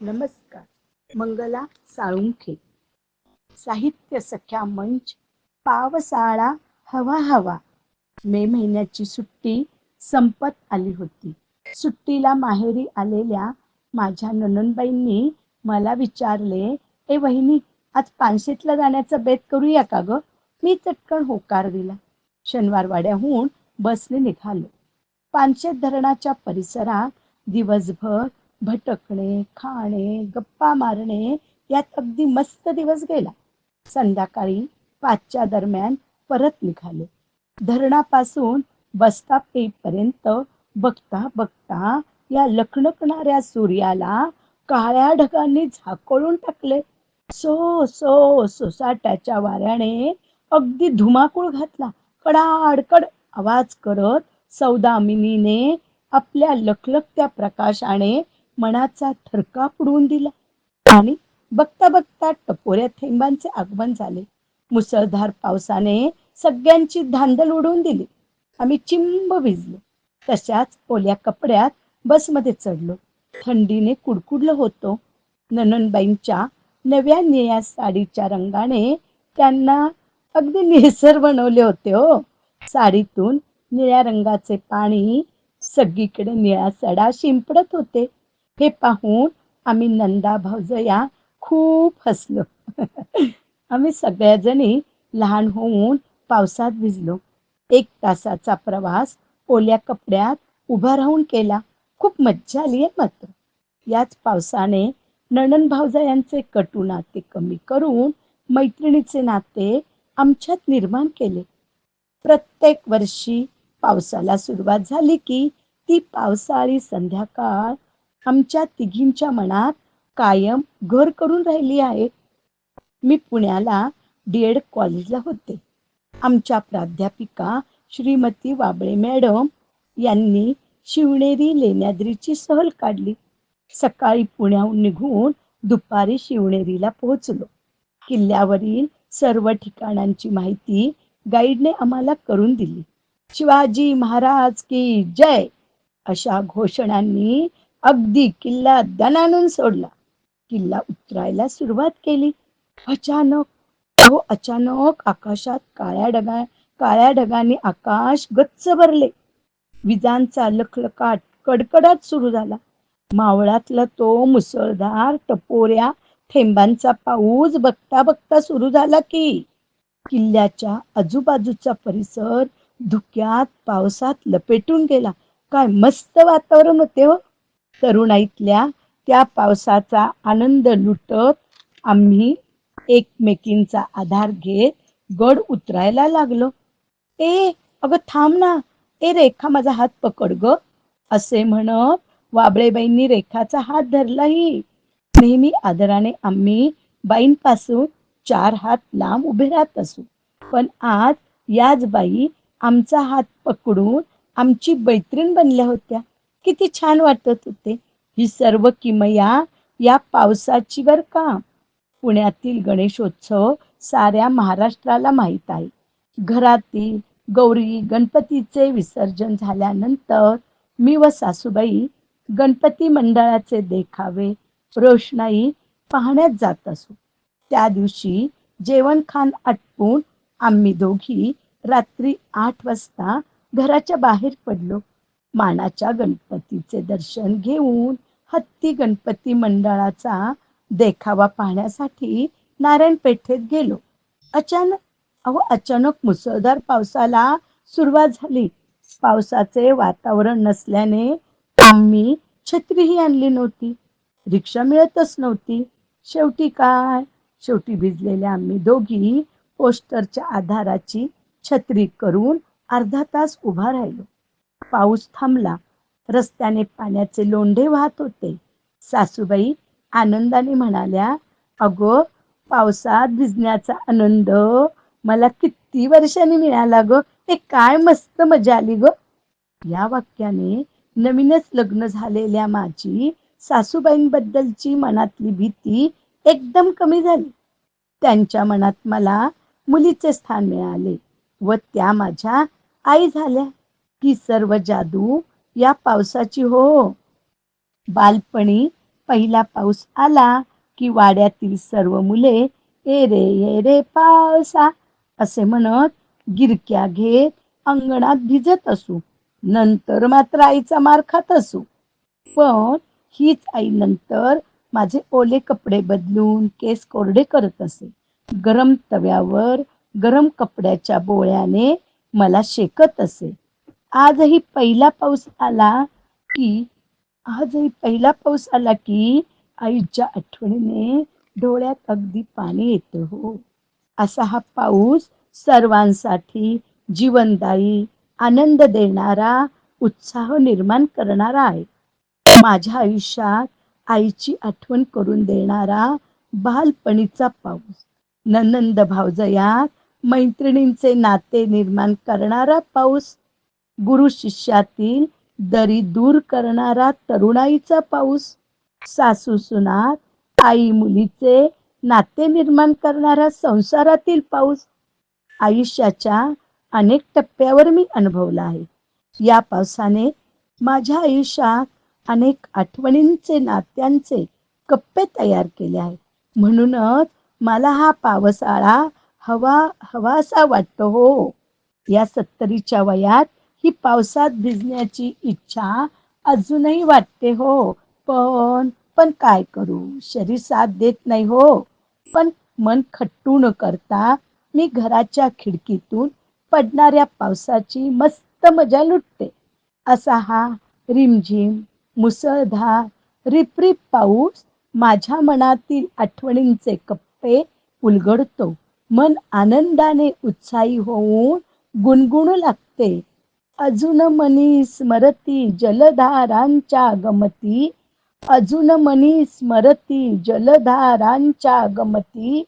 नमस्कार. मंगला साळुंखे. साहित्य सख्या मंच पावसाळा हवा हवा. मे महिन्याची सुट्टी संपत आली होती. सुट्टीला माहेरी आलेल्या माझ्या ननंदबाईंनी मला विचारले ए वहिनी आज पानशेतला जाण्याचा बेत करूया का ग? मी चटकन होकार दिला. शनिवारवाड्याहून बसने निघालो. पानशेत धरणाच्या परिसरात दिवसभर भटकणे खाणे गप्पा मारणे यात अगदी मस्त दिवस गेला. संध्याकाळी पाचच्या दरम्यान परत निघालो. धरणापासून बसता पेपर्यंत बघता बघता या लखणकणाऱ्या सूर्याला काळ्या ढगांनी झाकोळून टाकले. सो सो सोसाट्याच्या वाऱ्याने अगदी धुमाकूळ घातला. कडाडकड आवाज करत सौदामिनीने आपल्या लखलखत्या प्रकाशाने मनाचा ठरका पुडवून दिला. आणि बघता बघता टपोऱ्या थेंबांचे आगमन झाले. मुसळधार पावसाने सगळ्यांची धांदल उडवून दिली. आम्ही चिंब भिजलो तशाच ओल्या कपड्यात बसमध्ये चढलो. थंडीने कुडकुडलो होतो. नननबाईंच्या नव्या निळ्या साडीच्या रंगाने त्यांना अगदी निसर बनवले होते हो. साडीतून निळ्या रंगाचे पाणी सगळीकडे निळा सडा शिंपडत होते. हे पाहून आम्ही नंदा भाऊजया खूप हसलो. आम्ही सगळ्याजणी लहान होऊन पावसात भिजलो. एक तासाचा प्रवास ओल्या कपड्यात उभा राहून केला. खूप मज्जा आली आहे मात्र. याच पावसाने नणन भाऊजयांचे कटू नाते कमी करून मैत्रिणीचे नाते आमच्यात निर्माण केले. प्रत्येक वर्षी पावसाला सुरुवात झाली की ती पावसाळी संध्याकाळ आमच्या तिघींच्या मनात कायम घर करून राहिली आहे. मी पुण्याला डी एड कॉलेजला होते. आमच्या प्राध्यापिका श्रीमती वाबळे मॅडम यांनी शिवनेरी लेण्याद्रीची सहल काढली. सकाळी पुण्याहून निघून दुपारी शिवनेरीला पोहोचलो. किल्ल्यावरील सर्व ठिकाणांची माहिती गाईडने आम्हाला करून दिली. शिवाजी महाराज की जय अशा घोषणांनी अगदी किल्ला दणानून सोडला. किल्ला उतरायला सुरुवात केली. अचानक अहो अचानक आकाशात काळ्या ढगा काळ्या ढगाने आकाश गच्च भरले विजांचा लखलकाट कडकडाट सुरू झाला. मावळातला तो मुसळधार टपोऱ्या थेंबांचा पाऊस बघता बघता सुरू झाला की किल्ल्याच्या आजूबाजूचा परिसर धुक्यात पावसात लपेटून गेला. काय मस्त वातावरण होते हो. तरुणाईतल्या त्या पावसाचा आनंद लुटत आम्ही एकमेकींचा आधार घेत गड उतरायला लागलो. ए अगं थांब ना. ए रेखा माझा हात पकड ग असे म्हणत वाबळेबाईंनी रेखाचा हात धरलाही. नेहमी आदराने आम्ही बाईंपासून चार हात लांब उभे राहत असू. पण आज याच बाई आमचा हात पकडून आमची बैत्रीण बनल्या होत्या. किती छान वाटत होते. ही सर्व किमया या पावसाची बर का. पुण्यातील गणेशोत्सव साऱ्या महाराष्ट्राला माहीत आहे. घरातील गौरी गणपतीचे विसर्जन झाल्यानंतर मी व सासूबाई गणपती मंडळाचे देखावे रोषणाई पाहण्यात जात असू. त्या दिवशी जेवण खान आटपून आम्ही दोघी रात्री आठ वाजता घराच्या बाहेर पडलो. मानाच्या गणपतीचे दर्शन घेऊन हत्ती गणपती मंडळाचा देखावा पाहण्यासाठी नारायणपेठेत गेलो. अचानक अहो अचानक मुसळधार पावसाला सुरुवात झाली. पावसाचे वातावरण नसल्याने आम्ही छत्रीही आणली नव्हती. रिक्षा मिळतच नव्हती. शेवटी काय? शेवटी भिजलेल्या आम्ही दोघी पोस्टरच्या आधाराची छत्री करून अर्धा तास उभा राहिलो. पाऊस थांबला. रस्त्याने पाण्याचे लोंढे वाहत होते. सासूबाई आनंदाने म्हणाल्या अगो पावसात भिजण्याचा आनंद मला किती वर्षांनी मिळाला ग. ते काय मस्त मजा आली ग. या वाक्याने नवीनच लग्न झालेल्या माझी सासूबाईंबद्दलची मनातली भीती एकदम कमी झाली. त्यांच्या मनात मला मुलीचे स्थान मिळाले व त्या माझ्या आई झाल्या. ही सर्व जादू या पावसाची हो. बालपणी पहिला पाऊस आला की वाड्यातील सर्व मुले ए रे ए रे पावसा असे म्हणत गिरक्या घेत अंगणात भिजत असू. नंतर मात्र आईचा मार खात असू. पण हीच आई नंतर माझे ओले कपडे बदलून केस कोरडे करत असे. गरम तव्यावर गरम कपड्याच्या बोळ्याने मला शेकत असे. आजही पहिला पाऊस आला की आजही पहिला पाऊस आला की आईच्या आठवणीने डोळ्यात अगदी पाणी येतं हो. असा हा पाऊस सर्वांसाठी जीवनदायी आनंद देणारा उत्साह निर्माण करणारा आहे. माझ्या आयुष्यात आईची आठवण करून देणारा बालपणीचा पाऊस ननंद भावजयात मैत्रिणींचे नाते निर्माण करणारा पाऊस गुरु शिष्यातील दरी दूर करणारा तरुणाईचा पाऊस सासू सुनात आई मुलीचे नाते निर्माण करणारा संसारातील पाऊस आयुष्याच्या अनेक टप्प्यावर मी अनुभवला आहे. या पावसाने माझ्या आयुष्यात अनेक आठवणींचे नात्यांचे कप्पे तयार केले आहेत. म्हणूनच मला हा पावसाळा हवा हवासा वाटतो हो. या सत्तरीच्या वयात की पावसात भिजण्याची इच्छा अजूनही वाटते हो. पण पण काय करू? शरीर साथ देत नाही हो. पण मन खट्टू न करता मी घराच्या खिडकीतून पडणाऱ्या पावसाची मस्त मजा लुटते. असा हा रिमझिम मुसळधार रिपरिप पाऊस माझ्या मनातील आठवणींचे कप्पे उलगडतो. मन आनंदाने उत्साही होऊन गुणगुणू लागते. अजून मनी स्मरती जलधारांच्या गमती. अजून मनी स्मरती जलधारांच्या गमती.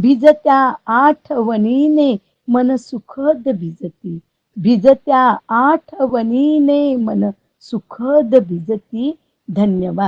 भिजत्या आठवणीने मन सुखद भिजती. भिजत्या आठवणीने मन सुखद भिजती. धन्यवाद.